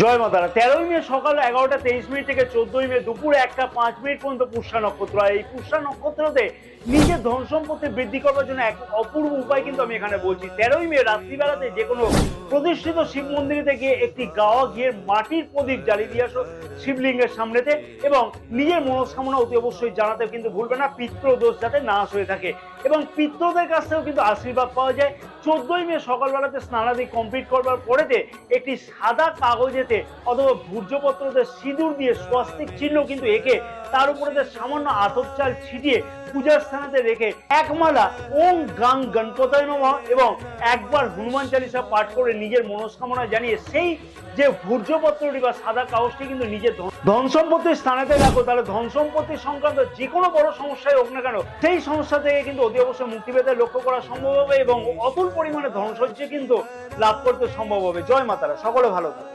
জয় মাতারা। তেরোই মে সকাল এগারোটা তেইশ মিনিট থেকে চোদ্দই মে দুপুর একটা পাঁচ মিনিট পর্যন্ত পুষ্যা নক্ষত্র। আর এই পুষ্যা নক্ষত্রতে নিজের ধন সম্পত্তি বৃদ্ধি করবার জন্য এক অপূর্ব উপায় কিন্তু আমি এখানে বলছি। তেরোই মে রাত্রিবেলাতে যে কোনো প্রতিষ্ঠিত শিব মন্দিরে গিয়ে একটি গাওয়া ঘিয়ের মাটির প্রদীপ জ্বালিয়ে দিয়ে আসো শিবলিঙ্গের সামনেতে এবং নিজের মনস্কামনা অতি অবশ্যই জানাতে কিন্তু ভুলবে না পিতৃ দোষ যাতে নাশ হয়ে থাকে। এবং পিতৃদের কাছ থেকেও কিন্তু আশীর্বাদ পাওয়া যায়। চোদ্দই মে সকালবেলাতে স্নানাদি কমপ্লিট করবার পরেতে একটি সাদা কাগজেতে অথবা ভূর্জপত্রতে সিঁদুর দিয়ে স্বস্তিক চিহ্ন কিন্তু এঁকে তার উপরে যে সামান্য আতপ চাল ছিটিয়ে পূজার স্থানেতে রেখে একমালা ওম গাং গণপতায় নমঃ এবং একবার হনুমান চালিসা পাঠ করে নিজের মনস্কামনা জানিয়ে সেই যে ভূর্জপত্রটি বা সাদা কাগজটি কিন্তু নিজের ধন সম্পত্তির স্থানেতে রাখো, তাহলে ধন সম্পত্তি সংক্রান্ত যে কোনো বড় সমস্যায় হোক না কেন, সেই সমস্যা থেকে কিন্তু অতি অবশ্যই মুক্তি পেতে লক্ষ্য করা সম্ভব হবে এবং অতুল পরিমাণে ধনসজ্জে কিন্তু লাভ করতে সম্ভব হবে। জয় মাতারা, সকলে ভালো থাকো